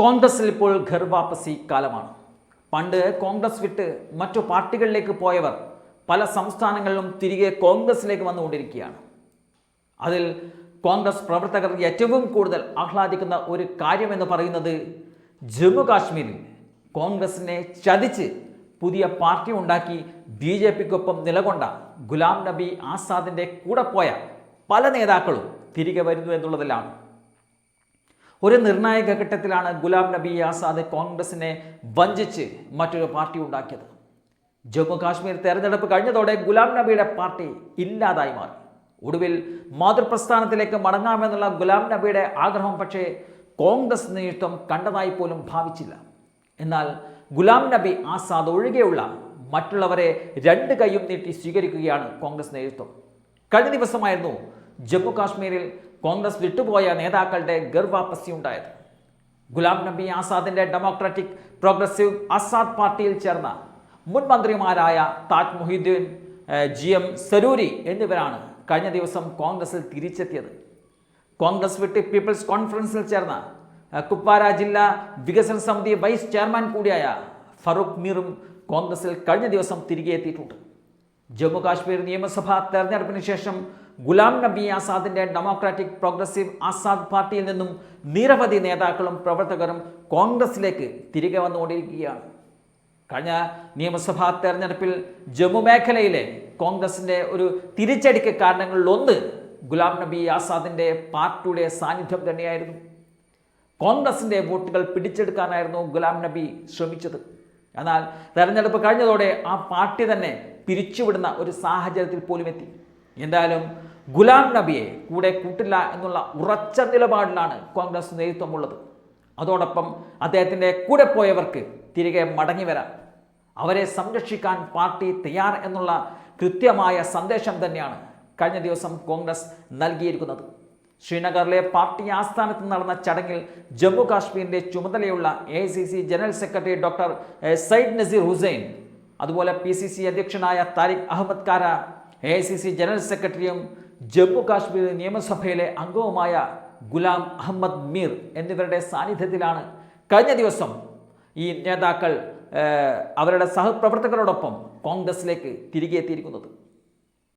കോൺഗ്രസിൽ ഇപ്പോൾ ഘർവാപ്പസി കാലമാണ്. പണ്ട് കോൺഗ്രസ് വിട്ട് മറ്റു പാർട്ടികളിലേക്ക് പോയവർ പല സംസ്ഥാനങ്ങളിലും തിരികെ കോൺഗ്രസിലേക്ക് വന്നുകൊണ്ടിരിക്കുകയാണ്. അതിൽ കോൺഗ്രസ് പ്രവർത്തകർ ഏറ്റവും കൂടുതൽ ആഹ്ലാദിക്കുന്ന ഒരു കാര്യമെന്ന് പറയുന്നത് ജമ്മു കാശ്മീരിൽ കോൺഗ്രസിനെ ചതിച്ച് പുതിയ പാർട്ടി ഉണ്ടാക്കി ബി ജെ പിക്കൊപ്പം നിലകൊണ്ട ഗുലാം നബി ആസാദിന്റെ കൂടെ പോയ പല നേതാക്കളും തിരികെ വരുന്നു എന്നുള്ളതിലാണ് ഒരു നിർണായക ഘട്ടത്തിലാണ് ഗുലാം നബി ആസാദ് കോൺഗ്രസിനെ വഞ്ചിച്ച് മറ്റൊരു പാർട്ടി ഉണ്ടാക്കിയത്. ജമ്മു കാശ്മീർ തെരഞ്ഞെടുപ്പ് കഴിഞ്ഞതോടെ ഗുലാം നബിയുടെ പാർട്ടി ഇല്ലാതായി മാറി. ഒടുവിൽ മാതൃപ്രസ്ഥാനത്തിലേക്ക് മടങ്ങാമെന്നുള്ള ഗുലാം നബിയുടെ ആഗ്രഹം പക്ഷേ കോൺഗ്രസ് നേതൃത്വം കണ്ടതായി പോലും ഭാവിച്ചില്ല. എന്നാൽ ഗുലാം നബി ആസാദ് ഒഴികെയുള്ള മറ്റുള്ളവരെ രണ്ട് കൈയും നീട്ടി സ്വീകരിക്കുകയാണ് കോൺഗ്രസ് നേതൃത്വം. കഴിഞ്ഞ ദിവസമായിരുന്നു ജമ്മു കാശ്മീരിൽ കോൺഗ്രസ് വിട്ടുപോയ നേതാക്കളുടെ ഗർവാപസി ഉണ്ടായത് ഗുലാം നബി ആസാദിന്റെ ഡെമോക്രാറ്റിക് പ്രോഗ്രസീവ് ആസാദ് പാർട്ടിയിൽ ചേർന്ന മുൻ മന്ത്രിമാരായ താജ് മൊഹീദ്ദീൻ ജി എം സരൂരി എന്നിവരാണ് കഴിഞ്ഞ ദിവസം കോൺഗ്രസിൽ തിരിച്ചെത്തിയത്. കോൺഗ്രസ് വിട്ട് പീപ്പിൾസ് കോൺഫറൻസിൽ ചേർന്ന കുപ്പാര ജില്ലാ വികസന സമിതി വൈസ് ചെയർമാൻ കൂടിയായ ഫറൂഖ് മീറും കോൺഗ്രസിൽ കഴിഞ്ഞ ദിവസം തിരികെ എത്തിയിട്ടുണ്ട്. ജമ്മു കാശ്മീർ നിയമസഭാ തെരഞ്ഞെടുപ്പിന് ശേഷം ഗുലാം നബി ആസാദിന്റെ ഡെമോക്രാറ്റിക് പ്രോഗ്രസീവ് ആസാദ് പാർട്ടിയിൽ നിന്നും നിരവധി നേതാക്കളും പ്രവർത്തകരും കോൺഗ്രസിലേക്ക് തിരികെ വന്നുകൊണ്ടിരിക്കുകയാണ് കഴിഞ്ഞ നിയമസഭാ തെരഞ്ഞെടുപ്പിൽ ജമ്മു മേഖലയിലെ കോൺഗ്രസിന്റെ ഒരു തിരിച്ചടിക്ക് കാരണങ്ങളിലൊന്ന് ഗുലാം നബി ആസാദിന്റെ പാർട്ടിയുടെ സാന്നിധ്യം തന്നെയായിരുന്നു. കോൺഗ്രസിന്റെ വോട്ടുകൾ പിടിച്ചെടുക്കാനായിരുന്നു ഗുലാം നബി ശ്രമിച്ചത്. എന്നാൽ തെരഞ്ഞെടുപ്പ് കഴിഞ്ഞതോടെ ആ പാർട്ടി തന്നെ പിരിച്ചുവിടുന്ന ഒരു സാഹചര്യത്തിൽ പോലും എത്തി. എന്തായാലും ഗുലാം നബിയെ കൂടെ കൂട്ടില്ല എന്നുള്ള ഉറച്ച നിലപാടിലാണ് കോൺഗ്രസ് നേതൃത്വമുള്ളത്. അതോടൊപ്പം അദ്ദേഹത്തിന്റെ കൂടെ പോയവർക്ക് തിരികെ മടങ്ങി വരാം. അവരെ സംരക്ഷിക്കാൻ പാർട്ടി തയ്യാർ എന്നുള്ള കൃത്യമായ സന്ദേശം തന്നെയാണ് കഴിഞ്ഞ ദിവസം കോൺഗ്രസ് നൽകിയിരിക്കുന്നത്. ശ്രീനഗറിലെ പാർട്ടി ആസ്ഥാനത്ത് നടന്ന ചടങ്ങിൽ ജമ്മു കാശ്മീരിന്റെ ചുമതലയുള്ള A general secretary doctor Syed Naseer Hussain അതുപോലെ പി അധ്യക്ഷനായ താരിഖ് അഹമ്മദ് കാര എ സി സി ജനറൽ സെക്രട്ടറിയും ജമ്മു കാശ്മീർ നിയമസഭയിലെ അംഗവുമായ ഗുലാം അഹമ്മദ് മീർ എന്നിവരുടെ സാന്നിധ്യത്തിലാണ് കഴിഞ്ഞ ദിവസം ഈ നേതാക്കൾ അവരുടെ സഹപ്രവർത്തകരോടൊപ്പം കോൺഗ്രസിലേക്ക് തിരികെ എത്തിയിരിക്കുന്നത്